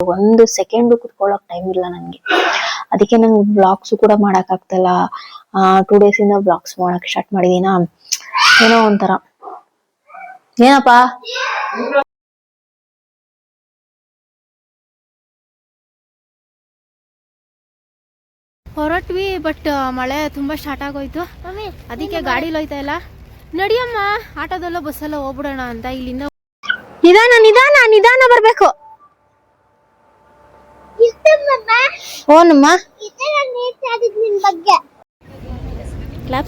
ಒಂದು second ಕುತ್ಕೊಳ್ಳೋಕ್ time ಇಲ್ಲ ನನ್ಗೆ. ಅದಕ್ಕೆ ನಂಗೆ ಬ್ಲಾಗ್ಸ್ ಕೂಡ ಮಾಡಕ್ ಆಗ್ತಲ್ಲ. ಟೂ ಡೇಸ್ ಇಂದ ಬ್ಲಾಗ್ಸ್ ಮಾಡಕ್ ಸ್ಟಾರ್ಟ್ ಮಾಡಿದೀನ? ಏನೋ ಒಂಥರ. ಏನಪ್ಪ? ಹೊರಟ್ವಿ ಬಟ್ ಮಳೆ ತುಂಬಾ ಸ್ಟಾರ್ಟ್ ಆಗೋಯ್ತು. ಅದಕ್ಕೆ ಗಾಡಿಲಿ ಹೋಯ್ತಾ ಇಲ್ಲ. ನಡಿಯಮ್ಮ ಆಟೋದಲ್ಲ ಬಸ್ಸಲ್ಲ ಹೋಗ್ಬಿಡೋಣ ಅಂತ ಇಲ್ಲಿಂದ ನಿಧಾನ ನಿಧಾನ ನಿಧಾನ ಬರ್ಬೇಕು. ಓನಮ್ಮ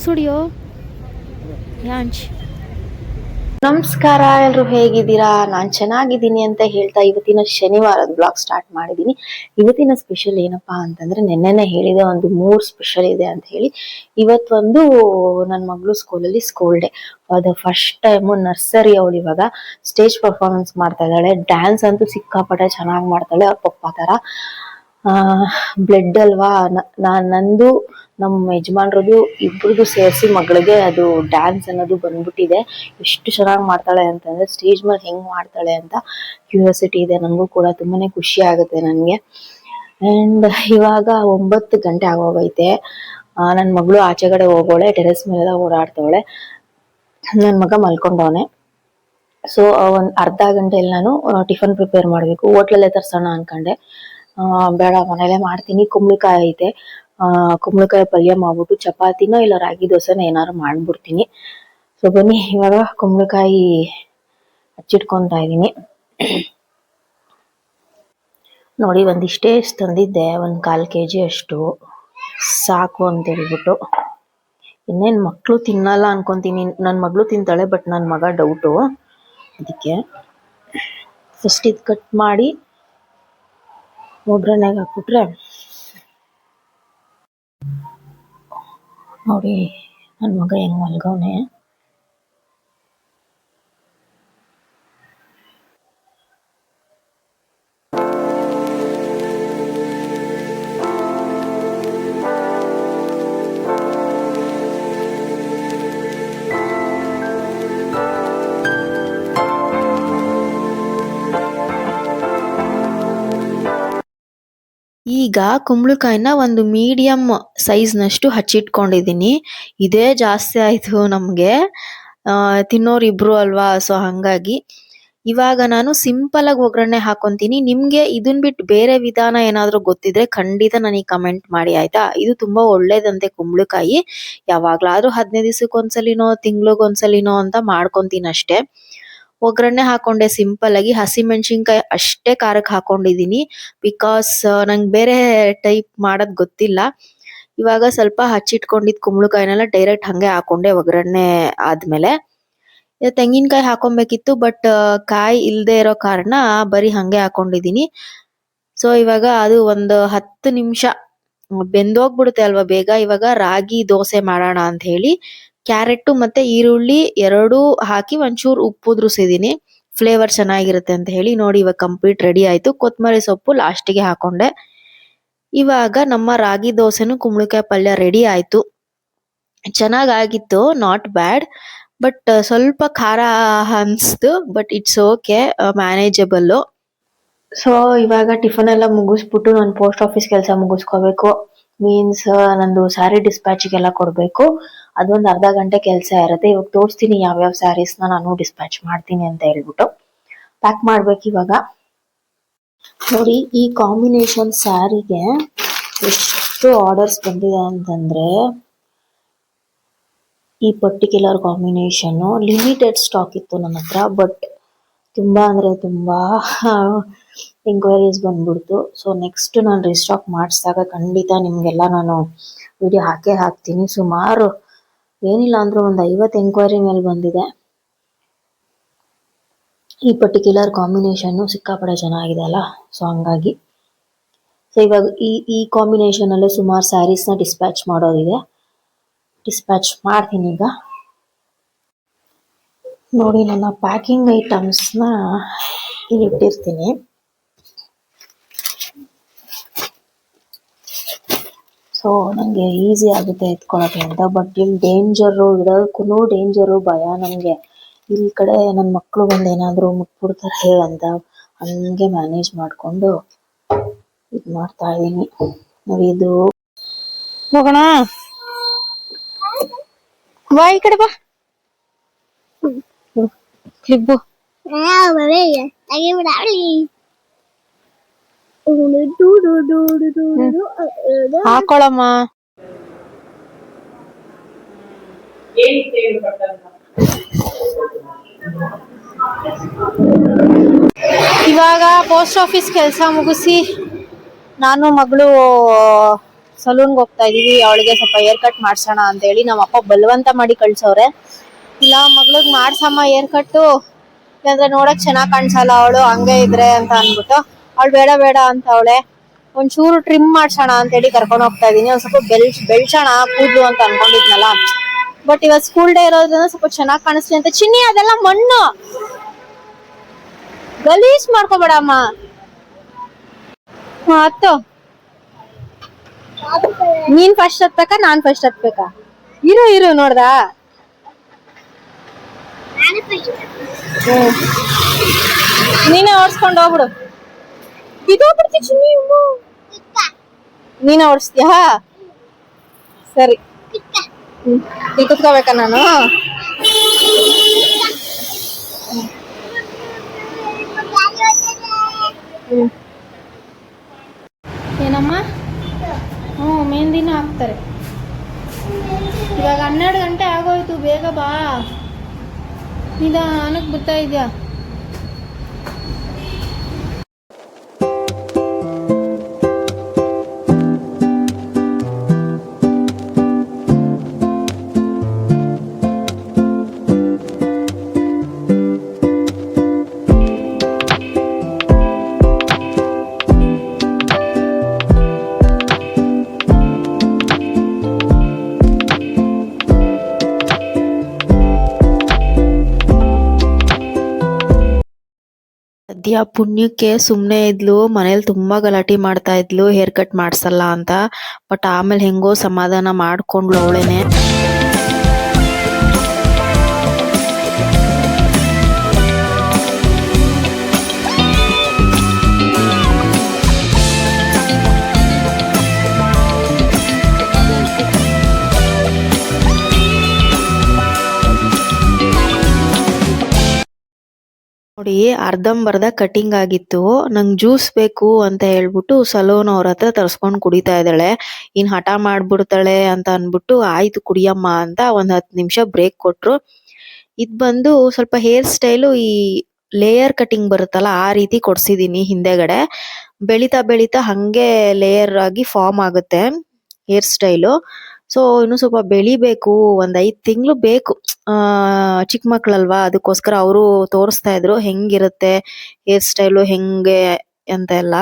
ಹೊಡಿಯೋ ಯಾಂಚ್ ನಮಸ್ಕಾರ, ಎಲ್ರು ಹೇಗಿದ್ದೀರಾ? ನಾನ್ ಚೆನ್ನಾಗಿದ್ದೀನಿ ಅಂತ ಹೇಳ್ತಾ ಇವತ್ತಿನ ಶನಿವಾರದ ಬ್ಲಾಗ್ ಸ್ಟಾರ್ಟ್ ಮಾಡಿದೀನಿ. ಇವತ್ತಿನ ಸ್ಪೆಷಲ್ ಏನಪ್ಪಾ ಅಂತಂದ್ರೆ ನಿನ್ನೆನೆ ಹೇಳಿದೆ ಒಂದು ಮೂರ್ ಸ್ಪೆಷಲ್ ಇದೆ ಅಂತ ಹೇಳಿ. ಇವತ್ತೊಂದು ನನ್ನ ಮಗಳು ಸ್ಕೂಲಲ್ಲಿ school day the first time nursery ಅವಳು ಇವಾಗ ಸ್ಟೇಜ್ ಪರ್ಫಾರ್ಮೆನ್ಸ್ ಮಾಡ್ತಾ ಇದ್ದಾಳೆ. ಡ್ಯಾನ್ಸ್ ಅಂತೂ ಸಿಕ್ಕಾಪಟ್ಟೆ ಚೆನ್ನಾಗಿ ಮಾಡ್ತಾಳೆ. ಅವ್ರ ಪಪ್ಪ ತರ ಆ ಬ್ಲಡ್ ಅಲ್ವಾ? ನಂದು ನಮ್ಮ ಯಜಮಾನ್ರದು ಇಬ್ರದ್ದು ಸೇರಿಸಿ ಮಗಳಿಗೆ ಅದು ಡ್ಯಾನ್ಸ್ ಅನ್ನೋದು ಬಂದ್ಬಿಟ್ಟಿದೆ. ಎಷ್ಟು ಚೆನ್ನಾಗಿ ಮಾಡ್ತಾಳೆ ಅಂತಂದ್ರೆ ಸ್ಟೇಜ್ ಮೇಲೆ ಹೆಂಗ್ ಮಾಡ್ತಾಳೆ ಅಂತ ಕ್ಯೂರಿಯಾಸಿಟಿ ಇದೆ. ನನಗೂ ಕೂಡ ತುಂಬಾನೇ ಖುಷಿ ಆಗುತ್ತೆ ನನಗೆ. ಅಂಡ್ ಇವಾಗ ಒಂಬತ್ತು ಗಂಟೆ ಆಗೋಗೈತೆ. ನನ್ನ ಮಗಳು ಆಚೆ ಕಡೆ ಹೋಗೋಳೆ ಟೆರೆಸ್ ಮೇಲೆ ಓಡಾಡ್ತವಳೆ. ನನ್ನ ಮಗ ಮಲ್ಕೊಂಡವನೆ. ಸೊ ಒಂದು ಅರ್ಧ ಗಂಟೆಯಲ್ಲಿ ನಾನು ಟಿಫನ್ ಪ್ರಿಪೇರ್ ಮಾಡಬೇಕು. ಹೋಟ್ಲಲ್ಲೇ ತರ್ಸೋಣ ಅನ್ಕೊಂಡೆ. ಬೇಡ, ಮನೇಲೆ ಮಾಡ್ತೀನಿ. ಕುಂಬಳಕಾಯಿ ಐತೆ. ಕುಂಬಳಕಾಯಿ ಪಲ್ಯ ಮಾಡ್ಬಿಟ್ಟು ಚಪಾತಿನೋ ಇಲ್ಲ ರಾಗಿ ದೋಸೆನ ಏನಾರು ಮಾಡ್ಬಿಡ್ತೀನಿ. ಸೊ ಬನ್ನಿ, ಇವಾಗ ಕುಂಬಳಕಾಯಿ ಹಚ್ಚಿಟ್ಕೊತಾ ಇದೀನಿ ನೋಡಿ, ಒಂದಿಷ್ಟೇ ತಂದಿದ್ದೆ, ಒಂದು ಕಾಲ್ ಕೆ ಜಿ ಅಷ್ಟು. ಸಾಕು ಅಂತ ಹೇಳ್ಬಿಟ್ಟು. ಇನ್ನೇನ್ ಮಕ್ಳು ತಿನ್ನಲ್ಲ ಅನ್ಕೊಂತೀನಿ. ನನ್ನ ಮಗಳು ತಿಂತಾಳೆ ಬಟ್ ನನ್ ಮಗ ಡೌಟು ಅದಕ್ಕೆ ಫಸ್ಟ್ ಇದು ಕಟ್ ಮಾಡಿ, ಒಗ್ಗರಣೆಗೆ ಹಾಕ್ಬಿಟ್ರೆ ನೋಡಿ ನನ್ನ ಮಗ ಹೆಂಗ್ ಮಲ್ಗವ್ನೆ ಈಗ ಕುಂಬಳಕಾಯಿನ ಒಂದು ಮೀಡಿಯಂ ಸೈಜ್ನಷ್ಟು ಹಚ್ಚಿಟ್ಕೊಂಡಿದ್ದೀನಿ ಇದೇ ಜಾಸ್ತಿ ಆಯಿತು ನಮಗೆ. ಆ, ತಿನ್ನೋರು ಇಬ್ರು ಅಲ್ವಾ ಸೊ ಹಾಗಾಗಿ ಇವಾಗ ನಾನು ಸಿಂಪಲ್ ಆಗಿ ಒಗ್ಗರಣೆ ಹಾಕೊತೀನಿ. ನಿಮಗೆ ಇದನ್ನ ಬಿಟ್ಟು ಬೇರೆ ವಿಧಾನ ಏನಾದರೂ ಗೊತ್ತಿದ್ರೆ ಖಂಡಿತ ನನಗೆ ಕಮೆಂಟ್ ಮಾಡಿ ಆಯಿತಾ? ಇದು ತುಂಬಾ ಒಳ್ಳೇದಂತೆ ಕುಂಬಳಕಾಯಿ. ಯಾವಾಗಲಾದರೂ ಹದಿನೈದು ದಿವಸಕ್ಕೆ ಒಂದ್ಸಲಿನೋ ತಿಂಗ್ಳಿಗೆ ಒಂದ್ಸಲಿನೋ ಅಂತ ಮಾಡ್ಕೊತೀನಿ ಅಷ್ಟೇ ಒಗ್ಗರಣೆ ಹಾಕೊಂಡೆ ಸಿಂಪಲ್ ಆಗಿ ಹಸಿ ಮೆಣಸಿನ್ಕಾಯಿ ಅಷ್ಟೇ ಖಾರಕ್ಕೆ ಹಾಕೊಂಡಿದೀನಿ. ಬಿಕಾಸ್ ನಂಗೆ ಬೇರೆ ಟೈಪ್ ಮಾಡೋದ್ ಗೊತ್ತಿಲ್ಲ. ಇವಾಗ ಸ್ವಲ್ಪ ಹಚ್ಚಿಟ್ಕೊಂಡಿದ್ ಕುಂಬಳಕಾಯಿನೆಲ್ಲ ಡೈರೆಕ್ಟ್ ಹಂಗೆ ಹಾಕೊಂಡೆ ಒಗ್ಗರಣೆ ಆದ್ಮೇಲೆ. ತೆಂಗಿನಕಾಯಿ ಹಾಕೊಬೇಕಿತ್ತು ಬಟ್ ಕಾಯಿ ಇಲ್ಲದೆ ಇರೋ ಕಾರಣ ಬರೀ ಹಂಗೆ ಹಾಕೊಂಡಿದೀನಿ. ಸೊ ಇವಾಗ ಅದು ಒಂದು ಹತ್ತು ನಿಮಿಷ ಬೆಂದೋಗ್ಬಿಡುತ್ತೆ ಅಲ್ವಾ ಬೇಗ. ಇವಾಗ ರಾಗಿ ದೋಸೆ ಮಾಡೋಣ ಅಂತ ಹೇಳಿ ಕ್ಯಾರೆಟ್ ಮತ್ತೆ ಈರುಳ್ಳಿ ಎರಡು ಹಾಕಿ ಒಂಚೂರು ಉಪ್ಪು ಉದ್ರಿಸಿದೀನಿ. ಫ್ಲೇವರ್ ಚೆನ್ನಾಗಿರುತ್ತೆ ಅಂತ ಹೇಳಿ ನೋಡಿ ಇವಾಗ ಕಂಪ್ಲೀಟ್ ರೆಡಿ ಆಯ್ತು. ಕೊತ್ತಂಬರಿ ಸೊಪ್ಪು ಲಾಸ್ಟಿಗೆ ಹಾಕೊಂಡೆ. ಇವಾಗ ನಮ್ಮ ರಾಗಿ ದೋಸೆನು ಕುಂಬಳಕಾಯಿ ಪಲ್ಯ ರೆಡಿ ಆಯ್ತು. ಚೆನ್ನಾಗಾಗಿತ್ತು ನಾಟ್ ಬ್ಯಾಡ್ ಬಟ್ ಸ್ವಲ್ಪ ಖಾರ ಅನ್ಸ್ತು but it's okay manageable so ಇವಾಗ ಟಿಫನ್ ಎಲ್ಲ ಮುಗಿಸ್ಬಿಟ್ಟು ನಾನು ಪೋಸ್ಟ್ ಆಫೀಸ್ ಕೆಲಸ ಮುಗಿಸ್ಕೋಬೇಕು. ಮೀನ್ಸ್ ನಂದು ಸ್ಯಾರಿ ಡಿಸ್ಪ್ಯಾಚಿಗೆಲ್ಲ ಕೊಡಬೇಕು. ಅದೊಂದು ಅರ್ಧ ಗಂಟೆ ಕೆಲಸ ಇರುತ್ತೆ. ಇವಾಗ ತೋರಿಸ್ತೀನಿ ಯಾವ್ಯಾವ ಸ್ಯಾರೀಸ್ನ ನಾನು ಡಿಸ್ಪ್ಯಾಚ್ ಮಾಡ್ತೀನಿ ಅಂತ ಹೇಳ್ಬಿಟ್ಟು ಪ್ಯಾಕ್ ಮಾಡ್ಬೇಕು ಇವಾಗ. ನೋಡಿ, ಈ ಕಾಂಬಿನೇಷನ್ ಸ್ಯಾರಿಗೆ ಎಷ್ಟು ಆರ್ಡರ್ಸ್ ಬಂದಿದೆ ಅಂತಂದ್ರೆ ಈ ಪರ್ಟಿಕ್ಯುಲರ್ ಕಾಂಬಿನೇಷನ್ ಲಿಮಿಟೆಡ್ ಸ್ಟಾಕ್ ಇತ್ತು ನನ್ನ ಹತ್ರ ಬಟ್ ತುಂಬಾ ಅಂದ್ರೆ ತುಂಬಾ ಎಂಕ್ವೈರೀಸ್ ಬಂದ್ಬಿಡ್ತು. ಸೊ ನೆಕ್ಸ್ಟ್ ನಾನು ರೀಸ್ಟಾಕ್ ಮಾಡಿಸಿದಾಗ ಖಂಡಿತ ನಿಮ್ಗೆಲ್ಲ ನಾನು ವಿಡಿಯೋ ಹಾಕೇ ಹಾಕ್ತೀನಿ. ಸುಮಾರು ಏನಿಲ್ಲ ಅಂದ್ರೂ ಒಂದು ಐವತ್ತು ಎಂಕ್ವೈರಿ ಮೇಲೆ ಬಂದಿದೆ. ಈ ಪರ್ಟಿಕ್ಯುಲರ್ ಕಾಂಬಿನೇಷನ್ನು ಸಿಕ್ಕಾಪಡೆ ಚೆನ್ನಾಗಿದೆ ಅಲ್ಲ? ಸೊ ಹಂಗಾಗಿ. ಸೊ ಇವಾಗ ಈ ಈ ಕಾಂಬಿನೇಷನಲ್ಲೇ ಸುಮಾರು ಸ್ಯಾರೀಸ್ನ ಡಿಸ್ಪ್ಯಾಚ್ ಮಾಡೋದಿದೆ. ಡಿಸ್ಪ್ಯಾಚ್ ಮಾಡ್ತೀನಿ ಈಗ. ನೋಡಿ, ನನ್ನ ಪ್ಯಾಕಿಂಗ್ ಐಟಮ್ಸ್ನ ಇಲ್ಲಿ ಇಟ್ಟಿರ್ತೀನಿ. ಸೊ ನನಗೆ ಈಸಿ ಆಗುತ್ತೆ ಎತ್ಕೊಳಕ್ಕೆ ಅಂತ ಬಟ್ ಇಲ್ಲಿ ಡೇಂಜರು ಇಡೋಕ್ಕೂ ಡೇಂಜರು ಭಯ ನನಗೆ ಇಲ್ಲಿ ಕಡೆ ನನ್ನ ಮಕ್ಕಳು ಬಂದು ಏನಾದರೂ ಮುಟ್ಬಿಡ್ತಾರೆ ಅಂತ ಹಂಗೆ ಮ್ಯಾನೇಜ್ ಮಾಡಿಕೊಂಡು ಇದು ಮಾಡ್ತಾ ಇದ್ದೀನಿ. ನೋಡಿ ಇದು ಹೋಗೋಣ? ಬಾ ಈ ಕಡೆ ಬಾ. ಕ್ಲಿಬ್ಬು ಹಾಕೊಳಮ್ಮ. ಇವಾಗ ಪೋಸ್ಟ್ ಆಫೀಸ್ ಕೆಲಸ ಮುಗಿಸಿ ನಾನು ಮಗಳು ಸಲೂನ್ಗೆ ಹೋಗ್ತಾ ಇದೀವಿ. ಅವಳಿಗೆ ಸ್ವಲ್ಪ ಏರ್ ಕಟ್ ಮಾಡ್ಸೋಣ ಅಂತ ಹೇಳಿ ನಮ್ಮ ಅಪ್ಪ ಬಲವಂತ ಮಾಡಿ ಕಳ್ಸವ್ರೆ. ಇಲ್ಲ, ಮಗಳಿಗೆ ಮಾಡ್ಸಮ್ಮ ಏರ್ ಕಟ್ಟು ಇಲ್ಲಾಂದ್ರೆ ನೋಡಕ್ ಚೆನ್ನಾಗ್ ಕಾಣಿಸಲ್ಲ ಅವಳು, ಹಂಗೆ ಇದ್ರೆ ಅಂತ ಅನ್ಬಿಟ್ಟು ಅವಳು ಬೇಡ ಬೇಡ ಅಂತ ಅವಳೆ, ಒಂಚೂರು ಟ್ರಿಮ್ ಮಾಡ್ಸೋಣ ಅಂತ ಹೇಳಿ ಕರ್ಕೊಂಡು ಹೋಗ್ತಾ ಇದೀನಿ ಒಂದ್ ಸ್ವಲ್ಪ ಬೆಳ್ ಬೆಳ್ಸೋಣ, ಕೂದ್ಲು ಅಂತ ಅನ್ಕೊಂಡಿದ್ನಲ್ಲ. ಬಟ್ ಇವತ್ ಸ್ಕೂಲ್ ಡೇ ಇರೋದ್ರಿಂದ ಸ್ವಲ್ಪ ಚೆನ್ನಾಗ್ ಕಾಣಿಸ್ಲಿ ಅಂತ. ಚಿನ್ನಿ, ಅದೆಲ್ಲ ಮಣ್ಣು. ಗಲೀಜ್ ಮಾಡ್ಕೋಬೇಡಮ್ಮ ಹತ್ತು. ನೀನ್ ಫಸ್ಟ್ ಹತ್ಬೇಕಾ ನಾನ್ ಫಸ್ಟ್ ಹತ್ಬೇಕಾ ಇರು ಇರು, ನೋಡ್ದಾ. ನೀನೇ ಓಡಿಸ್ಕೊಂಡು ಹೋಗ್ಬಿಡು. ಬಿದ್ದೋಗ್ಬಿಡ್ತಿ ಚಿನ್ನಿ ಅಮ್ಮು. ನೀನೇ ಓಡಿಸ್ತೀಯಾ? ಸರಿ. ಇಲ್ಲಿ ಕುತ್ಕೋಬೇಕಾ ನಾನು? ಏನಮ್ಮ? ಹ್ಞೂ, ಮೆಹಂದಿನೂ ಹಾಕ್ತಾರೆ. ಇವಾಗ ಹನ್ನೆರಡು ಗಂಟೆ ಆಗೋಯ್ತು, ಬೇಗ ಬಾ. ನಿಧಾನಕ್ಕೆ ಬರ್ತಾ ಇದೆಯಾ? ಸದ್ಯ ಪುಣ್ಯಕ್ಕೆ ಸುಮ್ನೆ ಇದ್ಲು, ಮನೇಲಿ ತುಂಬಾ ಗಲಾಟೆ ಮಾಡ್ತಾ ಇದ್ಲು ಹೇರ್ ಕಟ್ ಮಾಡ್ಸಲ್ಲ ಅಂತ. ಬಟ್ ಆಮೇಲೆ ಹೆಂಗೋ ಸಮಾಧಾನ ಮಾಡ್ಕೊಂಡ್ಲು ಅವಳೇನೆ. ನೋಡಿ, ಅರ್ಧಂಬರ್ಧ ಕಟಿಂಗ್ ಆಗಿತ್ತು. ನಂಗೆ ಜ್ಯೂಸ್ ಬೇಕು ಅಂತ ಹೇಳ್ಬಿಟ್ಟು ಸಲೋನ್ ಅವ್ರ ಹತ್ರ ತರ್ಸ್ಕೊಂಡ್ ಕುಡಿತಾ ಇದ್ದಾಳೆ. ಇನ್ ಹಠ ಮಾಡ್ಬಿಡ್ತಾಳೆ ಅಂತ ಅನ್ಬಿಟ್ಟು, ಆಯ್ತು ಕುಡಿಯಮ್ಮ ಅಂತ ಒಂದ್ ಹತ್ತು ನಿಮಿಷ ಬ್ರೇಕ್ ಕೊಟ್ರು. ಇದ್ ಬಂದು ಸ್ವಲ್ಪ ಹೇರ್ ಸ್ಟೈಲು ಈ ಲೇಯರ್ ಕಟಿಂಗ್ ಬರುತ್ತಲ್ಲ, ಆ ರೀತಿ ಕೊಡ್ಸಿದೀನಿ ಹಿಂದೆಗಡೆ. ಬೆಳಿತಾ ಬೆಳಿತಾ ಹಂಗೆ ಲೇಯರ್ ಆಗಿ ಫಾರ್ಮ್ ಆಗುತ್ತೆ ಹೇರ್ ಸ್ಟೈಲು ಸೊ ಇನ್ನು ಸ್ವಲ್ಪ ಬೆಳಿಬೇಕು, ಒಂದ್ ಐದ್ ತಿಂಗಳು ಬೇಕು. ಆ ಚಿಕ್ಕ ಮಕ್ಕಳಲ್ವಾ ಅದಕ್ಕೋಸ್ಕರ ಅವರು ತೋರಿಸ್ತಾ ಇದ್ರು. ಹೆಂಗಿರುತ್ತೆ? ಹೇರ್ ಸ್ಟೈಲು ಹೆಂಗೆ ಅಂತ ಎಲ್ಲ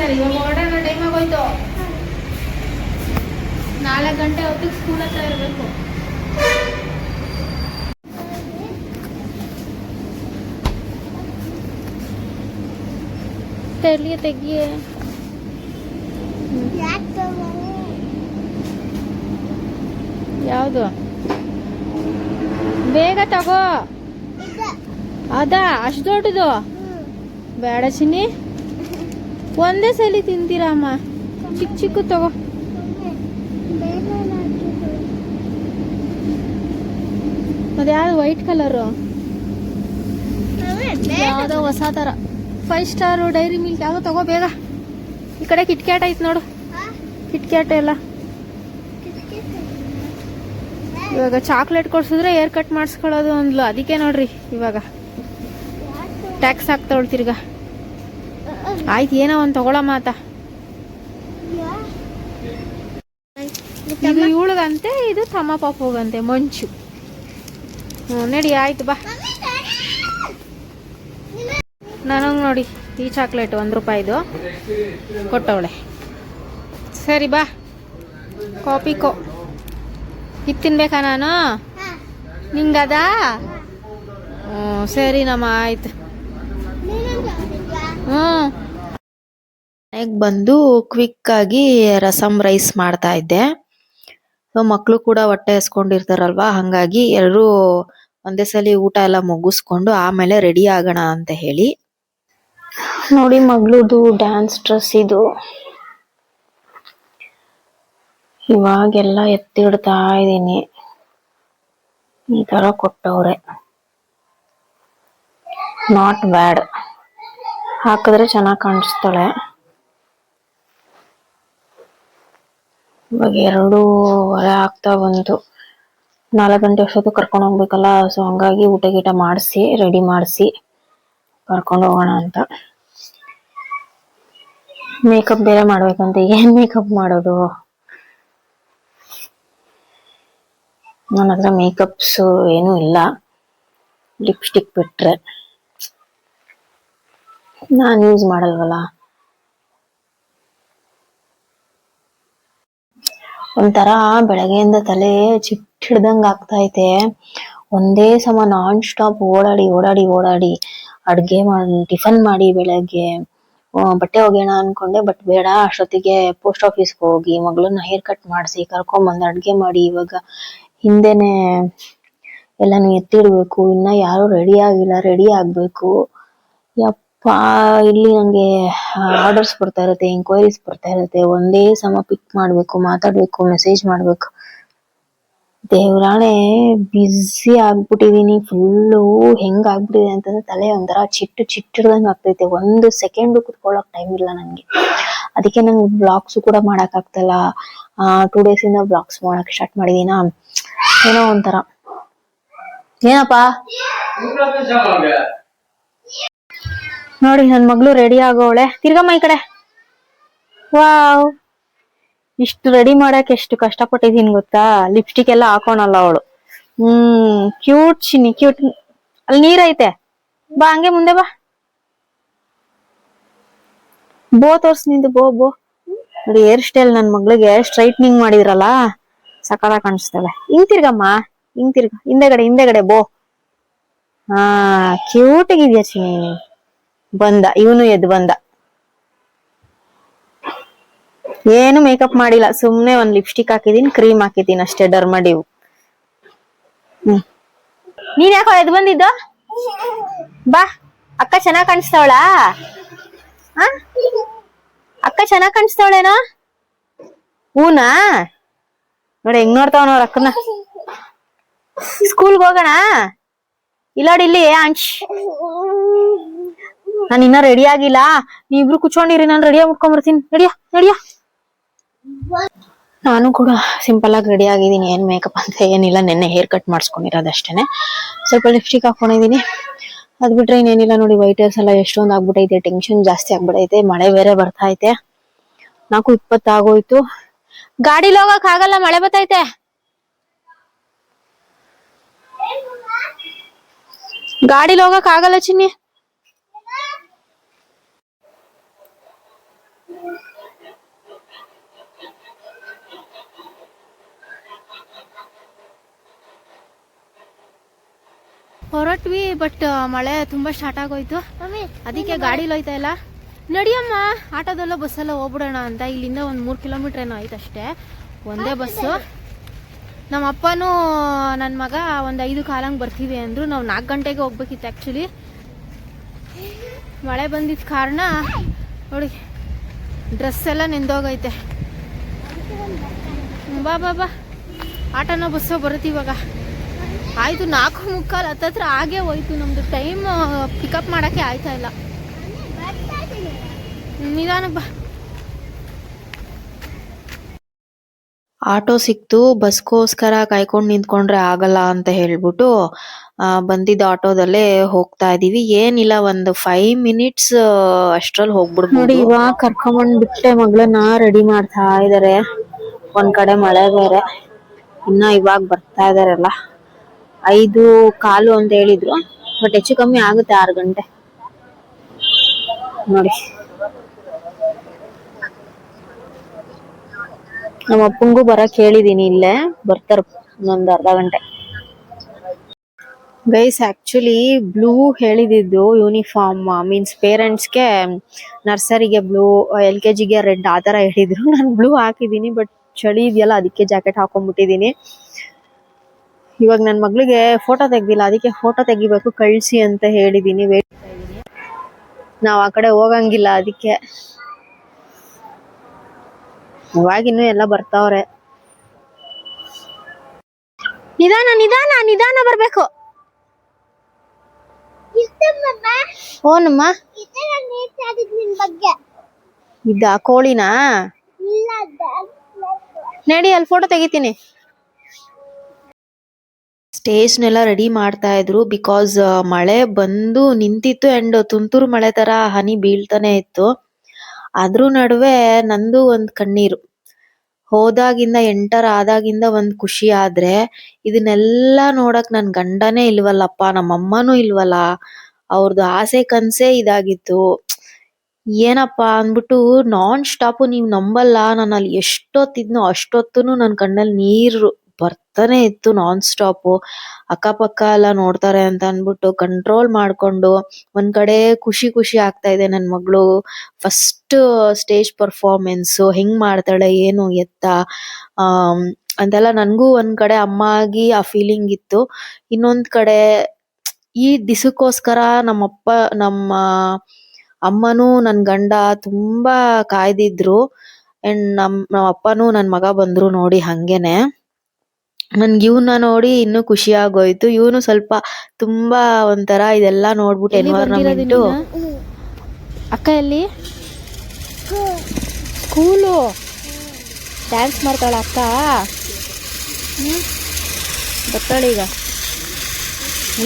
ಸರಿ ಇವಾಗ ಹೊರಡೋಣ ಟೈಮ್ ಆಗೋಯ್ತು. ನಾಲ್ಕು ಗಂಟೆ ಹೊತ್ತಿಗೆ ಸ್ಕೂಲ್ ಹತ್ರ ಇರಬೇಕು. ತೆಗಿಯೇ ತೆಗಿಯೇ ಯಾವುದು? ಬೇಗ ತಗೋ. ಅದಾ ಅಷ್ಟು ದೊಡ್ಡದು? ಬೇಡ ಚಿನ್ನಿ. ಒಂದೇ ಸಲ ತಿಂತೀರಮ್ಮ ಚಿಕ್ಕ ಚಿಕ್ಕ ತಗೋ. ಅದ್ಯಾವ್ದು ವೈಟ್ ಕಲರು ಯಾವುದೋ ಹೊಸ ಥರ ಫೈವ್ ಸ್ಟಾರು ಡೈರಿ ಮಿಲ್ಕ್ ಯಾವುದೋ ತಗೋ ಬೇಗ. ಈ ಕಡೆ ಕಿಟ್ಕ್ಯಾಟ್ ಐತೆ ನೋಡು. ಕಿಟ್ಕ್ಯಾಟ್ ಎಲ್ಲ. ಇವಾಗ ಚಾಕ್ಲೇಟ್ ಕೊಡ್ಸಿದ್ರೆ ಏರ್ ಕಟ್ ಮಾಡಿಸ್ಕೊಳ್ಳೋದು ಅಂದ್ಲು. ಅದಕ್ಕೆ ನೋಡ್ರಿ ಇವಾಗ. ಟ್ಯಾಕ್ಸ್ ಹಾಕ್ತಾವಳು ತಿರ್ಗಾ ಆಯ್ತು, ಏನೋ ಒಂದು ತಗೊಳಮ್ಮ ಆತ ಇದು ಇವಳಿಗಂತೆ, ಇದು ತಮ್ಮ ಪಾಪುಗಂತೆ, ಮಂಚು. ಹ್ಞೂ, ನಡಿ, ಆಯ್ತು, ಬಾ. ನನಗೆ ನೋಡಿ, ಈ ಚಾಕ್ಲೇಟ್ ಒಂದು ರೂಪಾಯಿದು. ಕೊಟ್ಟವಳೆ. ಸರಿ, ಬಾ. ಕಾಪಿ ಕೊ. ಇದು ತಿನ್ಬೇಕಾ ನಾನು? ನಿಂಗದ? ಹ್ಞೂ ಸರಿನಮ್ಮ ಆಯ್ತು. ಹ್ಞೂ. ಮನೆಗೆ ಬಂದು ಕ್ವಿಕ್ ಆಗಿ ರಸಂ ರೈಸ್ ಮಾಡ್ತಾ ಇದ್ದೆ. ಸೊ ಮಕ್ಕಳು ಕೂಡ ಹೊಟ್ಟೆ ಹಸ್ಕೊಂಡಿರ್ತಾರಲ್ವಾ? ಹಂಗಾಗಿ ಎಲ್ಲರೂ ಒಂದೇ ಸಲ ಊಟ ಎಲ್ಲ ಮುಗಿಸ್ಕೊಂಡು ಆಮೇಲೆ ರೆಡಿ ಆಗೋಣ ಅಂತ ಹೇಳಿ. ನೋಡಿ ಮಗಳದು ಡ್ಯಾನ್ಸ್ ಡ್ರೆಸ್ ಇದು. ಇವಾಗೆಲ್ಲ ಎತ್ತಿಡ್ತಾ ಇದ್ದೀನಿ. ಈ ತರ ಕೊಟ್ಟವ್ರೆ. ನಾಟ್ ಬ್ಯಾಡ್ ಹಾಕಿದ್ರೆ ಚೆನ್ನಾಗಿ ಕಾಣಿಸ್ತಾಳೆ. ಇವಾಗ ಎರಡೂವರೆ ಆಗ್ತಾ ಬಂತು. ನಾಲ್ಕು ಗಂಟೆ ಅಷ್ಟೊತ್ತು ಕರ್ಕೊಂಡು ಹೋಗ್ಬೇಕಲ್ಲ ಸೊ ಹಂಗಾಗಿ ಊಟ ಗೀಟ ಮಾಡಿಸಿ ರೆಡಿ ಮಾಡಿಸಿ ಕರ್ಕೊಂಡು ಹೋಗೋಣ ಅಂತ. ಮೇಕಪ್ ಬೇರೆ ಮಾಡ್ಬೇಕಂತ, ಏನ್ ಮೇಕಪ್ ಮಾಡೋದು? ನನ್ನ ಹತ್ರ ಮೇಕಪ್ಸ್ ಏನೂ ಇಲ್ಲ. ಲಿಪ್ಸ್ಟಿಕ್ ಬಿಟ್ರೆ. ನಾನು ಯೂಸ್ ಮಾಡಲ್ವಲ್ಲ? ಒಂಥರ ಬೆಳಗ್ಗೆಯಿಂದ ತಲೆ ಚಿಟ್ ಹಿಡ್ದಂಗ್ ಆಗ್ತೈತೆ. ಒಂದೇ ಸಮ ನಾನ್ ಸ್ಟಾಪ್ ಓಡಾಡಿ ಓಡಾಡಿ ಓಡಾಡಿ ಅಡ್ಗೆ ಮಾಡಿ, ಟಿಫನ್ ಮಾಡಿ ಬೆಳಗ್ಗೆ. ಬಟ್ಟೆ ಒಗೆಯೋಣ ಅನ್ಕೊಂಡೆ, ಬಟ್ ಬೇಡ, ಅಷ್ಟೊತ್ತಿಗೆ ಪೋಸ್ಟ್ ಆಫೀಸ್ಗೆ ಹೋಗಿ ಮಗಳನ್ನ ಹೇರ್ ಕಟ್ ಮಾಡಿಸಿ ಕರ್ಕೊಂಬಂದು ಅಡ್ಗೆ ಮಾಡಿ ಇವಾಗ ಹಿಂದೆನೆ ಎಲ್ಲಾನು ಎತ್ತಿಡ್ಬೇಕು, ಇನ್ನ ಯಾರು ರೆಡಿ ಆಗಿಲ್ಲ ರೆಡಿ ಆಗ್ಬೇಕು. ಯಪ್ಪಾ. ಇಲ್ಲಿ ನಂಗೆ ಆರ್ಡರ್ಸ್ ಬರ್ತಾ ಇರುತ್ತೆ ಎಂಕ್ವೈರೀಸ್ ಬರ್ತಾ ಇರುತ್ತೆ. ಒಂದೇ ಸಮ ಪಿಕ್ ಮಾಡ್ಬೇಕು, ಮಾತಾಡ್ಬೇಕು ಮೆಸೇಜ್ ಮಾಡ್ಬೇಕು. ದೇವ್ರಾಣೆ ಬ್ಯುಸಿ ಆಗ್ಬಿಟ್ಟಿದೀನಿ ಫುಲ್ಲು ಹೆಂಗ್ ಆಗ್ಬಿಟ್ಟಿದೆ ಅಂತಂದ್ರೆ ತಲೆ ಒಂಥರ ಚಿಟ್ಟು ಚಿಟ್ಟಿಡ್ದಂಗ್ ಆಗ್ತೈತೆ. ಒಂದು ಸೆಕೆಂಡ್ ಕುತ್ಕೊಳ್ಳೋಕ್ ಟೈಮ್ ಇಲ್ಲ ನನಗೆ ಅದಕ್ಕೆ ನಂಗೆ ಬ್ಲಾಗ್ಸ್ ಕೂಡ ಮಾಡಕ್ ಆಗ್ತಲ್ಲ. ಟೂ ಡೇಸ್ ಇಂದ ಬ್ಲಾಗ್ಸ್ ಮಾಡಕ್ ಸ್ಟಾರ್ಟ್ ಮಾಡಿದೀನ? ಏನೋ ಒಂಥರ. ಏನಪ್ಪ? ನೋಡಿ, ನನ್ ಮಗಳು ರೆಡಿ ಆಗೋಳೆ ತಿರ್ಗಮ್ಮ ಈ ಕಡೆ. ವಾವ್. ಇಷ್ಟು ರೆಡಿ ಮಾಡಕ್ ಎಷ್ಟು ಕಷ್ಟಪಟ್ಟಿದೀನಿ ಗೊತ್ತಾ? ಲಿಪ್ಸ್ಟಿಕ್ ಎಲ್ಲ ಹಾಕೋಣಲ್ಲ ಅವಳು. ಹ್ಮ್ ಕ್ಯೂಟ್ ಚಿನ್ನಿ ಕ್ಯೂಟ್ ಅಲ್ಲಿ ನೀರೈತೆ ಬಾ, ಹಂಗೆ ಮುಂದೆ ಬಾ. ಬೋ ತೋರ್ಸ್ ನಿಂದು, ಬೋ ಬೋ. ನೋಡಿ ಹೇರ್ ಸ್ಟೈಲ್ ನನ್ ಮಗಳಿಗೆ ಸ್ಟ್ರೈಟ್ನಿಂಗ್ ಮಾಡಿದ್ರಲ್ಲ ಸಕಲ ಕಾಣಿಸ್ತಾಳೆ ಹಿಂಗ್ ತಿರ್ಗಮ್ಮ, ಹಿಂಗ್ ತಿರ್ಗ. ಹಿಂದೆಗಡೆ ಹಿಂದೆಗಡೆ ಬೋ. ಹಾ ಕ್ಯೂಟ್ ಆಗಿದ್ಯಾ ಚಿನ್ನಿ. ನೀನು. ಬಂದ, ಇವನು ಎದ್ದು ಬಂದ. ಏನು ಮೇಕಪ್ ಮಾಡಿಲ್ಲ, ಸುಮ್ನೆ ಒಂದ್ ಲಿಪ್ಸ್ಟಿಕ್ ಹಾಕಿದೀನಿ ಕ್ರೀಮ್ ಹಾಕಿದೀನಿ ಅಷ್ಟೇ ಡರ್ಮಡಿವು ಹ್ಮ್. ನೀನ್ ಯಾಕೋ ಎದ್ ಬಂದಿದ್ದು? ಬಾ, ಅಕ್ಕ ಚೆನ್ನಾಗ್ ಕಾಣಿಸ್ತಾವಳ? ಅಕ್ಕ ಚೆನ್ನಾಗ್ ಕಾಣಿಸ್ತಾವಳೇನೋ? ಹೂನಾ? ನೋಡಿ, ಹೆಂಗ್ ನೋಡ್ತಾವ ನೋಡ್ ಅಕ್ಕನ. ಸ್ಕೂಲ್ಗೆ ಹೋಗೋಣ? ಇಲ್ಲಾಡಿ ಇಲ್ಲಿ ಅಂಚ್ ನಾನು ಇನ್ನ ರೆಡಿ ಆಗಿಲ್ಲ. ನೀವಿಬ್ರು ಕುಚ್ಕೊಂಡಿರಿ ನಾನು ರೆಡಿ ಮುಟ್ಕೊಂಡ್ಬರ್ತೀನಿ ಬರ್ತೀನಿ ನಡಿಯಾ ನಡಿಯ ನಾನು ಕೂಡ ಸಿಂಪಲ್ ಆಗಿ ರೆಡಿ ಆಗಿದ್ದೀನಿ. ಏನ್ ಮೇಕಪ್ ಅಂತ ಏನಿಲ್ಲ. ನೆನ್ನೆ ಹೇರ್ ಕಟ್ ಮಾಡಿಸ್ಕೊಂಡಿರೋದಷ್ಟೇನೆ. ಸ್ವಲ್ಪ ಲಿಪ್ಸ್ಟಿಕ್ ಹಾಕೊಂಡಿದೀನಿ ಅದ್ ಬಿಟ್ರೆ ಇನ್ನೇನಿಲ್ಲ ನೋಡಿ ವೈಟ್ ಹೇರ್ಸ್ ಎಲ್ಲ ಎಷ್ಟೊಂದು ಆಗ್ಬಿಟ್ಟೈತೆ ಟೆನ್ಷನ್ ಜಾಸ್ತಿ ಆಗ್ಬಿಟ್ಟೈತೆ ಮಳೆ ಬೇರೆ ಬರ್ತಾ ಐತೆ. ನಾಲ್ಕು ಇಪ್ಪತ್ತಾಗೋಯ್ತು ಗಾಡಿಲಿ ಹೋಗಕ್ ಆಗಲ್ಲ, ಮಳೆ ಬರ್ತೈತೆ ಗಾಡಿಲಿ ಹೋಗಕ್ ಆಗಲ್ಲ ಚಿನ್ನಿ. ಹೊರಟ್ವಿ ಬಟ್ ಮಳೆ ತುಂಬಾ ಸ್ಟಾರ್ಟ್ ಆಗೋಯ್ತು. ಅದಕ್ಕೆ ಗಾಡಿಲಿ ಹೋಯ್ತಾ ಇಲ್ಲ. ನಡಿಯಮ್ಮ ಆಟೋದಲ್ಲ ಬಸ್ಸಲ್ಲ ಹೋಗ್ಬಿಡೋಣ ಅಂತ ಇಲ್ಲಿಂದ ಒಂದ್ ಮೂರ್ ಕಿಲೋಮೀಟರ್ ಏನೋ ಆಯ್ತು ಅಷ್ಟೇ. ಒಂದೇ ಬಸ್ಸು ನಮ್ಮ ಅಪ್ಪನೂ ನನ್ನ ಮಗ ಒಂದ್ ಐದು ಕಾಲಂಗ್ ಬರ್ತೀವಿ ಅಂದ್ರು. ನಾವು ನಾಲ್ಕು ಗಂಟೆಗೆ ಹೋಗ್ಬೇಕಿತ್ತು ಆ್ಯಕ್ಚುಲಿ ಮಳೆ ಬಂದಿದ್ದ ಕಾರಣ ನೋಡಿ ಡ್ರೆಸ್ ಎಲ್ಲ ನೆಂದೋಗೈತೆ. ಬಾ ಬಾ ಬಾ. ಆಟೋನೋ ಬಸ್ಸೋ ಬರುತ್ತೆ ಇವಾಗ. ಆಯ್ತು ನಾಲ್ಕು ಮುಕ್ಕಾಲು ಹತ್ತತ್ರ ಹಾಗೆ ಹೋಯ್ತು. ನಮ್ದು ಟೈಮ್ ಪಿಕಪ್ ಮಾಡಕ್ಕೆ ಆಯ್ತಾ ಇಲ್ಲ. ನಿಧಾನ ಬಾ. ಆಟೋ ಸಿಕ್ತು ಬಸ್ಗೋಸ್ಕರ ಕಾಯ್ಕೊಂಡ್ ನಿಂತ್ಕೊಂಡ್ರೆ ಆಗಲ್ಲ ಅಂತ ಹೇಳ್ಬಿಟ್ಟು ಆ, ಬಂದಿದ್ದ ಆಟೋದಲ್ಲೇ ಹೋಗ್ತಾ ಇದೀವಿ. ಏನಿಲ್ಲ ಒಂದು ಫೈವ್ ಮಿನಿಟ್ಸ್ ಅಷ್ಟ್ರಲ್ಲಿ ಹೋಗ್ಬಿಡ್ಬೋದು. ನೋಡಿ ಇವಾಗ ಕರ್ಕೊಂಬಂದ್ ಬಿಟ್ಟೆ ಮಗಳನ್ನ ರೆಡಿ ಮಾಡ್ತಾ ಇದಾರೆ. ಒಂದ್ ಕಡೆ ಮಳೆ ಬೇರೆ. ಇನ್ನ ಇವಾಗ ಬರ್ತಾ ಇದಾರಲ್ಲ ಐದು ಕಾಲು ಅಂತ ಹೇಳಿದ್ರು. ಬಟ್ ಹೆಚ್ಚು ಕಮ್ಮಿ ಆಗುತ್ತೆ ಆರು ಗಂಟೆ. ನೋಡಿ. ನಮ್ಮ ಅಪ್ಪಂಗೂ ಬರಕ್ ಹೇಳಿದೀನಿ ಇಲ್ಲೇ. ಬರ್ತಾರ ಇನ್ನೊಂದ್ ಅರ್ಧ ಗಂಟೆ. ಗೈಸ್ ಆಕ್ಚುಲಿ ಬ್ಲೂ ಹೇಳಿದಿದ್ದು ಯೂನಿಫಾರ್ಮ್ ಮೀನ್ಸ್ ಪೇರೆಂಟ್ಸ್ಗೆ ನರ್ಸರಿಗೆ ಬ್ಲೂ ಎಲ್ ಕೆ ಜಿಗೆ ರೆಡ್ ಆ ಥರ ಹೇಳಿದ್ರು. ನಾನು ಬ್ಲೂ ಹಾಕಿದ್ದೀನಿ ಬಟ್ ಚಳಿ ಇದೆಯಲ್ಲ, ಅದಕ್ಕೆ ಜಾಕೆಟ್ ಹಾಕೊಂಡ್ಬಿಟ್ಟಿದ್ದೀನಿ ಇವಾಗ ನನ್ನ ಮಗಳಿಗೆ ಫೋಟೋ ತೆಗ್ದಿಲ್ಲ ಅದಕ್ಕೆ ಫೋಟೋ ತೆಗಿಬೇಕು ಕಳ್ಸಿ ಅಂತ ಹೇಳಿದ್ದೀನಿ ವೇಟ್ ನಾವ್ ಆ ಕಡೆ ಹೋಗಂಗಿಲ್ಲ ಅದಕ್ಕೆ. ಇವಾಗಿನ್ನೂ ಎಲ್ಲ ಬರ್ತಾವ್ರೆ. ನಿಧಾನ ನಿಧಾನ ನಿಧಾನ ಬರ್ಬೇಕು. ಓನಮ್ಮ ಇದ್ದ ಕೋಳಿನಾ? ನಡಿ ಅಲ್ಲಿ ಫೋಟೋ ತೆಗಿತೀನಿ. ಸ್ಟೇಜ್ನೆಲ್ಲ ರೆಡಿ ಮಾಡ್ತಾ ಇದ್ರು ಬಿಕಾಸ್ ಮಳೆ ಬಂದು ನಿಂತಿತ್ತು ಅಂಡ್ ತುಂತುರು ಮಳೆ ತರ ಹನಿ ಬೀಳ್ತಾನೆ ಇತ್ತು. ಅದ್ರ ನಡುವೆ ನಂದು ಒಂದ್ ಕಣ್ಣೀರು. ಹೋದಾಗಿಂದ ಎಂಟರ್ ಆದಾಗಿಂದ ಒಂದ್ ಖುಷಿ ಆದ್ರೆ ಇದನ್ನೆಲ್ಲ ನೋಡಕ್ ನನ್ ಗಂಡನೇ ಇಲ್ವಲ್ಲಪ್ಪ ನಮ್ಮ ಅಮ್ಮನೂ ಇಲ್ವಲ್ಲ ಅವ್ರದ್ದು ಆಸೆ ಕನ್ಸೇ ಇದಾಗಿತ್ತು. ಏನಪ್ಪಾ ಅಂದ್ಬಿಟ್ಟು ನಾನ್ ಸ್ಟಾಪ್ ನೀವ್ ನಂಬಲ್ಲ ನಾನು ಅಲ್ಲಿ ಎಷ್ಟೊತ್ತಿದ್ನೋ ಅಷ್ಟೊತ್ತುನು ನನ್ ಕಣ್ಣಲ್ಲಿ ನೀರು ಬರ್ತಾನೆ ಇತ್ತು ನಾನ್ ಸ್ಟಾಪ್ ಅಕ್ಕ ಪಕ್ಕ ಎಲ್ಲ ನೋಡ್ತಾರೆ ಅಂತ ಅನ್ಬಿಟ್ಟು ಕಂಟ್ರೋಲ್ ಮಾಡ್ಕೊಂಡು ಒಂದ್ ಕಡೆ ಖುಷಿ ಖುಷಿ ಆಗ್ತಾ ಇದೆ ನನ್ ಮಗಳು. ಫಸ್ಟ್ ಸ್ಟೇಜ್ ಪರ್ಫಾರ್ಮೆನ್ಸ್ ಹೆಂಗ್ ಮಾಡ್ತಾಳೆ, ಏನು ಎತ್ತ ಆ ಅಂತೆಲ್ಲ ನನ್ಗೂ ಒಂದ್ ಕಡೆ ಅಮ್ಮ ಆಗಿ ಆ ಫೀಲಿಂಗ್ ಇತ್ತು. ಇನ್ನೊಂದ್ ಕಡೆ ಈ ದಿಸಕ್ಕೋಸ್ಕರ ನಮ್ಮಪ್ಪ, ನಮ್ಮ ಅಮ್ಮನೂ ನನ್ ಗಂಡ ತುಂಬಾ ಕಾಯ್ದಿದ್ರು. ಅಂಡ್ ನಮ್ ಅಪ್ಪನೂ ನನ್ ಮಗ ಬಂದ್ರು ನೋಡಿ ಹಂಗೇನೆ. ನನ್ಗೆ ಇವ್ನ ನೋಡಿ ಇನ್ನೂ ಖುಷಿ ಆಗೋಯ್ತು. ಇವನು ಸ್ವಲ್ಪ ತುಂಬಾ ಒಂಥರ ಇದೆಲ್ಲ ನೋಡ್ಬಿಟ್ಟು ಎನ್ವೈರನ್ಮೆಂಟ್ ಅಕ್ಕ ಎಲ್ಲಿ? ಸ್ಕೂಲು. ಡ್ಯಾನ್ಸ್ ಮಾಡ್ತಾಳ ಅಕ್ಕ. ಬರ್ತಾಳೆ ಈಗ.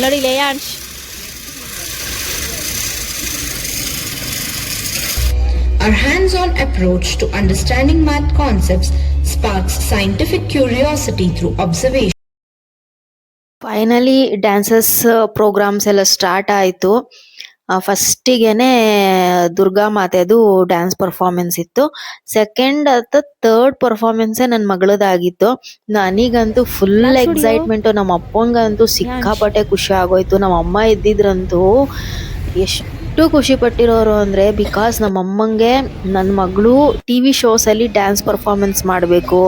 ನೋಡಿ Layansh Our hands-on approach to understanding math concepts sparks scientific curiosity through observation. Finally dances programs ಎಲ್ಲ ಸ್ಟಾರ್ಟ್ ಆಯಿತು. ಫಸ್ಟಿಗೆನೆ ದುರ್ಗಾ ಮಾತೆದು ಡ್ಯಾನ್ಸ್ ಪರ್ಫಾರ್ಮೆನ್ಸ್ ಇತ್ತು. ಸೆಕೆಂಡ್ ಅಥವಾ ಥರ್ಡ್ ಪರ್ಫಾರ್ಮೆನ್ಸ್ ನನ್ನ ಮಗಳದಾಗಿತ್ತು ನನಗಂತೂ ಫುಲ್ ಎಕ್ಸೈಟ್ಮೆಂಟು ನಮ್ಮ ಅಪ್ಪಂಗಂತೂ ಸಿಕ್ಕಾಪಟ್ಟೆ ಖುಷಿ ಆಗೋಯ್ತು. ನಮ್ಮ ಅಮ್ಮ ಇದ್ದಿದ್ರಂತೂ ಎಷ್ಟು ಖುಷಿ ಪಟ್ಟಿರೋರು ಅಂದ್ರೆ ಬಿಕಾಸ್ ನಮ್ಮ ಅಮ್ಮಂಗೆ ನನ್ನ ಮಗಳು ಟಿ ವಿ ಶೋಸ್ ಅಲ್ಲಿ ಡ್ಯಾನ್ಸ್ ಪರ್ಫಾರ್ಮೆನ್ಸ್ ಮಾಡಬೇಕು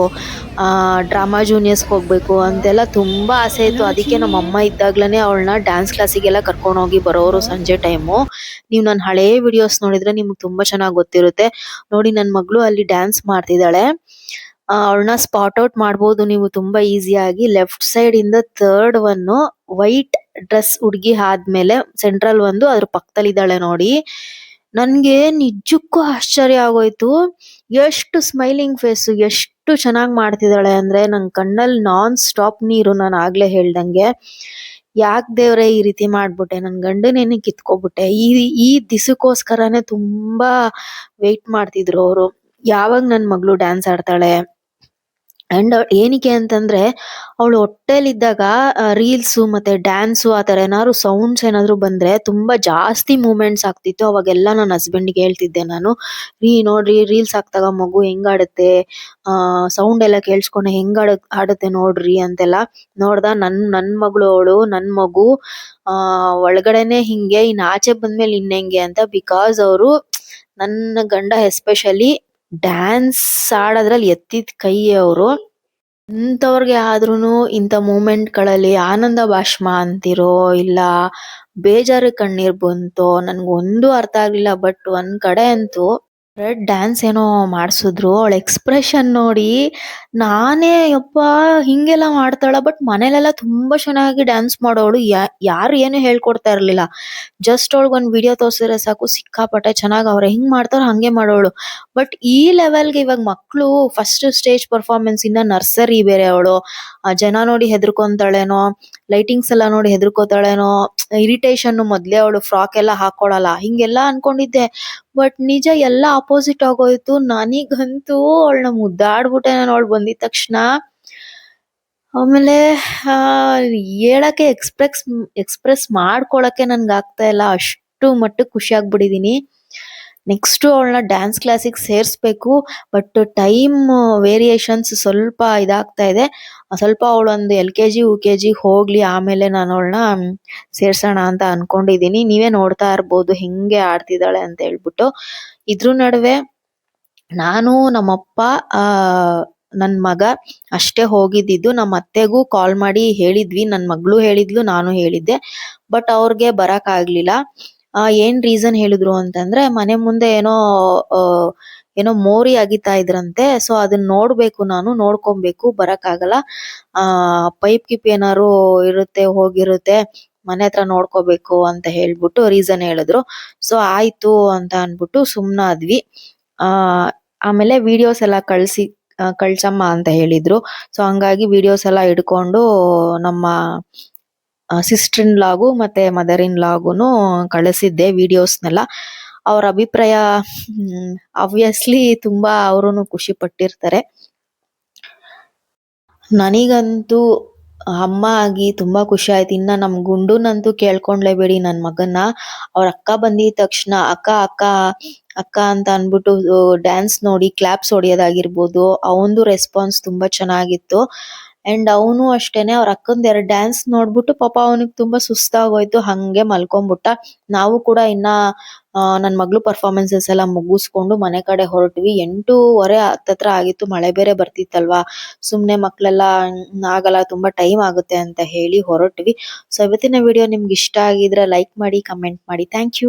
ಡ್ರಾಮಾ ಜೂನಿಯರ್ಸ್ಗೆ ಹೋಗ್ಬೇಕು ಅಂತೆಲ್ಲ ತುಂಬಾ ಆಸೆ ಇತ್ತು. ಅದಕ್ಕೆ ನಮ್ಮ ಅಮ್ಮ ಇದ್ದಾಗ್ಲೇ ಅವಳನ್ನ ಡ್ಯಾನ್ಸ್ ಕ್ಲಾಸಿಗೆಲ್ಲ ಕರ್ಕೊಂಡು ಹೋಗಿ ಬರೋರು ಸಂಜೆ ಟೈಮು ನೀವು ನನ್ನ ಹಳೆ ವಿಡಿಯೋಸ್ ನೋಡಿದ್ರೆ ನಿಮ್ಗೆ ತುಂಬಾ ಚೆನ್ನಾಗಿ ಗೊತ್ತಿರುತ್ತೆ. ನೋಡಿ ನನ್ನ ಮಗಳು ಅಲ್ಲಿ ಡ್ಯಾನ್ಸ್ ಮಾಡ್ತಿದ್ದಾಳೆ. ಅವಳನ್ನ ಸ್ಪಾಟ್ ಔಟ್ ಮಾಡ್ಬೋದು ನೀವು ತುಂಬಾ ಈಸಿಯಾಗಿ ಲೆಫ್ಟ್ ಸೈಡ್ ಇಂದ ಥರ್ಡ್ ಒನ್ ವೈಟ್ ಡ್ರೆಸ್ ಹುಡುಗಿ ಆದ್ಮೇಲೆ ಸೆಂಟ್ರಲ್ ಒಂದು ಅದ್ರ ಪಕ್ಕದಲ್ಲಿ ಇದ್ದಾಳೆ ನೋಡಿ. ನನ್ಗೆ ನಿಜಕ್ಕೂ ಆಶ್ಚರ್ಯ ಆಗೋಯ್ತು. ಎಷ್ಟು ಸ್ಮೈಲಿಂಗ್ ಫೇಸ್ ಎಷ್ಟು ಚೆನ್ನಾಗಿ ಮಾಡ್ತಿದ್ದಾಳೆ ಅಂದ್ರೆ ನನ್ ಕಣ್ಣಲ್ಲಿ ನಾನ್ ಸ್ಟಾಪ್ ನೀರು ನಾನು ಆಗ್ಲೇ ಹೇಳ್ದಂಗೆ. ಯಾಕ್ ದೇವ್ರೆ ಈ ರೀತಿ ಮಾಡ್ಬಿಟ್ಟೆ? ನನ್ ಗಂಡನೇನೆ ಕಿತ್ಕೊಬಿಟ್ಟೆ? ಈ ಈ ದಿಸಕ್ಕೋಸ್ಕರನೇ ತುಂಬಾ ವೇಟ್ ಮಾಡ್ತಿದ್ರು ಅವರು. ಯಾವಾಗ ನನ್ ಮಗಳು ಡ್ಯಾನ್ಸ್ ಆಡ್ತಾಳೆ? ಅಂಡ್ ಏನಕ್ಕೆ ಅಂತಂದ್ರೆ, ಅವಳು ಹೊಟ್ಟೆಲಿದ್ದಾಗ ರೀಲ್ಸ್ ಮತ್ತೆ ಡ್ಯಾನ್ಸು ಆ ತರ ಏನಾದ್ರು ಸೌಂಡ್ಸ್ ಏನಾದ್ರು ಬಂದ್ರೆ ತುಂಬಾ ಜಾಸ್ತಿ ಮೂಮೆಂಟ್ಸ್ ಆಗ್ತಿತ್ತು. ಅವಾಗೆಲ್ಲ ನನ್ನ ಹಸ್ಬೆಂಡ್ಗೆ ಹೇಳ್ತಿದ್ದೆ ನಾನು, ರೀ, ನೋಡ್ರಿ ರೀಲ್ಸ್ ಹಾಕ್ದಾಗ ಮಗು ಹೆಂಗ್ ಆಡುತ್ತೆ ಆ ಸೌಂಡ್ ಎಲ್ಲ ಕೇಳಿಸ್ಕೊಂಡು ಹೆಂಗ್ ಆಡ ಆಡುತ್ತೆ ನೋಡ್ರಿ ಅಂತೆಲ್ಲ. ನೋಡ್ದ ನನ್ ನನ್ ಮಗಳು ಅವಳು, ನನ್ ಮಗು, ಆ, ಒಳಗಡೆನೆ ಹಿಂಗೆ ಇನ್ ಆಚೆ ಬಂದ್ಮೇಲೆ ಇನ್ನೆಂಗೆ ಅಂತ ಬಿಕಾಸ್ ಅವರು ನನ್ನ ಗಂಡ ಎಸ್ಪೆಷಲಿ ಡ್ಯಾನ್ಸ್ ಆಡೋದ್ರಲ್ಲಿ ಎತ್ತಿದ ಕೈ ಅವರು. ಇಂಥವ್ರಿಗೆ ಆದ್ರೂನು ಇಂಥ ಮೂಮೆಂಟ್ಗಳಲ್ಲಿ ಆನಂದ ಭಾಷ್ಮ ಅಂತಿರೋ ಇಲ್ಲ ಬೇಜಾರು ಕಣ್ಣೀರ್ ಬಂತೋ, ನನ್ಗೊಂದು ಅರ್ಥ ಆಗ್ಲಿಲ್ಲ ಬಟ್ ಒಂದ್ ಕಡೆ ಅಂತೂ ರೆಡ್ ಡ್ಯಾನ್ಸ್ ಏನೋ ಮಾಡ್ಸಿದ್ರು. ಅವಳ ಎಕ್ಸ್ಪ್ರೆಷನ್ ನೋಡಿ ನಾನೇ ಯಪ್ಪ ಹಿಂಗೆಲ್ಲ ಮಾಡ್ತಾಳ. ಬಟ್ ಮನೇಲೆಲ್ಲ ತುಂಬಾ ಚೆನ್ನಾಗಿ ಡ್ಯಾನ್ಸ್ ಮಾಡೋಳು ಯಾರು ಏನು ಹೇಳ್ಕೊಡ್ತಾ ಇರ್ಲಿಲ್ಲ. ಜಸ್ಟ್ ಅವಳಿಗೆ ಒಂದ್ ವಿಡಿಯೋ ತೋರ್ಸಿದ್ರೆ ಸಾಕು. ಸಿಕ್ಕಾಪಟ್ಟೆ ಚೆನ್ನಾಗಿ ಅವ್ರ ಹೆಂಗ್ ಮಾಡ್ತಾರೋ ಹಂಗೆ ಮಾಡೋಳು ಬಟ್ ಈ ಲೆವೆಲ್ಗೆ ಇವಾಗ ಮಕ್ಕಳು ಫಸ್ಟ್ ಸ್ಟೇಜ್ ಪರ್ಫಾರ್ಮೆನ್ಸ್ ಇಂದ ನರ್ಸರಿ ಬೇರೆ ಅವಳು. ಜನ ನೋಡಿ ಹೆದರ್ಕೊಂತಾಳೇನೋ ಲೈಟಿಂಗ್ಸ್ ಎಲ್ಲ ನೋಡಿ ಹೆದರ್ಕೋತಾಳೇನೋ ಇರಿಟೇಷನ್ ಮೊದ್ಲೇ ಅವಳು ಫ್ರಾಕ್ ಎಲ್ಲ ಹಾಕೊಳಲ್ಲ. ಹಿಂಗೆಲ್ಲ ಅನ್ಕೊಂಡಿದ್ದೆ. ಬಟ್ ನಿಜ ಎಲ್ಲ ಅಪೋಸಿಟ್ ಆಗೋಯ್ತು. ನನಗಂತೂ ಅವಳನ್ನ ಮುದ್ದಾಡ್ಬಿಟ್ಟೆ ನಾನು. ಅವಳು ಬಂದಿದ ತಕ್ಷಣ ಆಮೇಲೆ ಹೇಳಕ್ಕೆ ಎಕ್ಸ್ಪ್ರೆಸ್ ಎಕ್ಸ್ಪ್ರೆಸ್ ಮಾಡ್ಕೊಳಕ್ಕೆ ನನ್ಗೆ ಆಗ್ತಾ ಇಲ್ಲ. ಅಷ್ಟು ಮಟ್ಟಕ್ಕೆ ಖುಷಿ ನೆಕ್ಸ್ಟ್ ಅವಳನ್ನ ಡ್ಯಾನ್ಸ್ ಕ್ಲಾಸಿಗೆ ಸೇರಿಸ್ಬೇಕು ಬಟ್ ಟೈಮ್ ವೇರಿಯೇಷನ್ಸ್ ಸ್ವಲ್ಪ ಇದಾಗ್ತಾ ಇದೆ. ಸ್ವಲ್ಪ ಅವಳೊಂದು L K G U K G ಹೋಗ್ಲಿ, ಆಮೇಲೆ ನಾನು ಅವಳನ್ನ ಸೇರ್ಸೋಣ ಅಂತ ಅನ್ಕೊಂಡಿದೀನಿ. ನೀವೇ ನೋಡ್ತಾ ಇರ್ಬೋದು ಹೆಂಗೆ ಆಡ್ತಿದ್ದಾಳೆ ಅಂತ ಹೇಳ್ಬಿಟ್ಟು. ಇದ್ರ ನಡುವೆ ನಾನು ನಮ್ಮಪ್ಪ, ಆ, ನನ್ ಮಗ ಅಷ್ಟೇ ಹೋಗಿದ್ದಿದ್ದು. ನಮ್ಮ ಅತ್ತೆಗೂ ಕಾಲ್ ಮಾಡಿ ಹೇಳಿದ್ವಿ. ನನ್ ಮಗಳು ಹೇಳಿದ್ಲು, ನಾನು ಹೇಳಿದ್ದೆ. ಬಟ್ ಅವ್ರಿಗೆ ಬರಕ್ ಆಗ್ಲಿಲ್ಲ. ಏನ್ ರೀಸನ್ ಹೇಳಿದ್ರು ಅಂತಂದ್ರೆ ಮನೆ ಮುಂದೆ ಏನೋ ಆ, ಏನೋ ಮೋರಿ ಅಗಿತಾ ಇದ್ರಂತೆ ಸೊ ಅದನ್ನ ನೋಡ್ಬೇಕು ನಾನು ನೋಡ್ಕೊಬೇಕು ಬರಕ್ ಆಗಲ್ಲ ಆ ಪೈಪ್ ಕಿಪ್ ಏನಾರು ಇರುತ್ತೆ ಹೋಗಿರುತ್ತೆ ಮನೆ ಹತ್ರ ನೋಡ್ಕೋಬೇಕು ಅಂತ ಹೇಳ್ಬಿಟ್ಟು ರೀಸನ್ ಹೇಳಿದ್ರು. ಸೊ ಆಯ್ತು ಅಂತ ಅನ್ಬಿಟ್ಟು ಸುಮ್ನಾದ್ವಿ ಆ ಆಮೇಲೆ ವಿಡಿಯೋಸ್ ಎಲ್ಲ ಕಳ್ಸಿ ಆ, ಕಳ್ಸಮ್ಮ ಅಂತ ಹೇಳಿದ್ರು. ಸೊ ಹಂಗಾಗಿ ವಿಡಿಯೋಸ್ ಎಲ್ಲ ಇಡ್ಕೊಂಡು ನಮ್ಮ ಸಿಸ್ಟರ್ ಇನ್ ಲಾಗು ಮತ್ತೆ ಮದರ್ ಇನ್ ಲಾಗುನು ಕಳಿಸಿದ್ದೆ ವಿಡಿಯೋಸ್ನೆಲ್ಲ ಅವ್ರ ಅಭಿಪ್ರಾಯ ಆಬ್ವಿಯಸ್ಲಿ ತುಂಬಾ ಅವರುನು ಖುಷಿ ಪಟ್ಟಿರ್ತಾರೆ. ನನಗಂತೂ ಅಮ್ಮ ಆಗಿ ತುಂಬಾ ಖುಷಿ ಆಯ್ತು. ಇನ್ನ ನಮ್ ಗುಂಡುನಂತೂ ಕೇಳ್ಕೊಂಡ್ಲೇಬೇಡಿ ನನ್ ಮಗನ್ನ. ಅವ್ರ ಅಕ್ಕ ಬಂದಿದ ತಕ್ಷಣ ಅಕ್ಕ ಅಕ್ಕ ಅಕ್ಕ ಅಂತ ಅನ್ಬಿಟ್ಟು ಡ್ಯಾನ್ಸ್ ನೋಡಿ ಕ್ಲಾಪ್ಸ್ ಹೊಡಿಯೋದಾಗಿರ್ಬೋದು. ಅವಂದು ರೆಸ್ಪಾನ್ಸ್ ತುಂಬಾ ಚೆನ್ನಾಗಿತ್ತು. ಅಂಡ್ ಅವನು ಅಷ್ಟೇನೆ ಅವ್ರ ಅಕ್ಕಂದ್ ಎರಡು ಡ್ಯಾನ್ಸ್ ನೋಡ್ಬಿಟ್ಟು ಪಾಪ ಅವನಿಗೆ ತುಂಬಾ ಸುಸ್ತಾಗೋಯ್ತು, ಹಂಗೆ ಮಲ್ಕೊಂಡ್ಬಿಟ್ಟ ನಾವು ಕೂಡ ಇನ್ನ ನನ್ ಮಗಳು ಪರ್ಫಾರ್ಮೆನ್ಸಸ್ ಎಲ್ಲ ಮುಗಿಸ್ಕೊಂಡು ಮನೆ ಕಡೆ ಹೊರಟ್ವಿ. ಎಂಟೂವರೆ ಹತ್ತತ್ರ ಆಗಿತ್ತು, ಮಳೆ ಬೇರೆ ಬರ್ತಿತ್ತಲ್ವಾ? ಸುಮ್ನೆ ಮಕ್ಳೆಲ್ಲ ಆಗಲ್ಲ ತುಂಬಾ ಟೈಮ್ ಆಗುತ್ತೆ ಅಂತ ಹೇಳಿ ಹೊರಟ್ವಿ. ಸೊ ಇವತ್ತಿನ ವಿಡಿಯೋ ನಿಮ್ಗೆ ಇಷ್ಟ ಆಗಿದ್ರೆ ಲೈಕ್ ಮಾಡಿ ಕಮೆಂಟ್ ಮಾಡಿ. Thank you